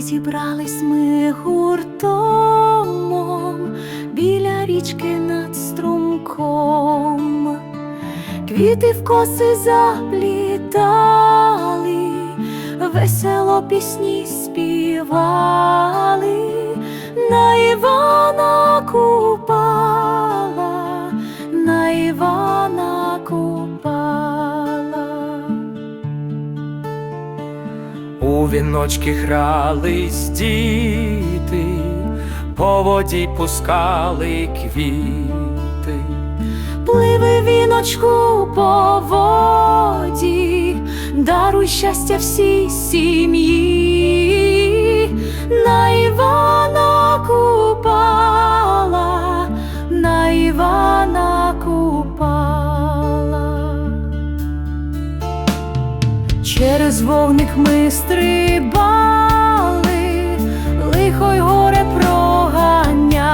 Зібрались ми гуртом біля річки над струмком, квіти в коси заплітали, весело пісні співали, на Івана У віночки грались діти, по воді пускали квіти. Пливи віночку по воді, даруй щастя всій сім'ї, на Через вогник ми стрибали, лихо й горе проганяли,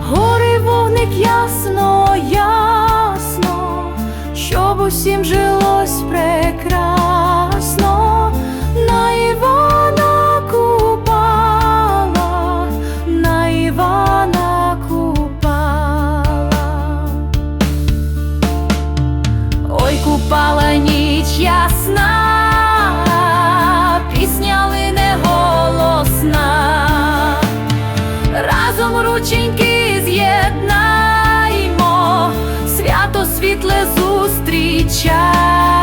гори вогник ясно, ясно, щоб усім жилось прекрасно, рученьки з'єднаймо, свято світле зустрічай.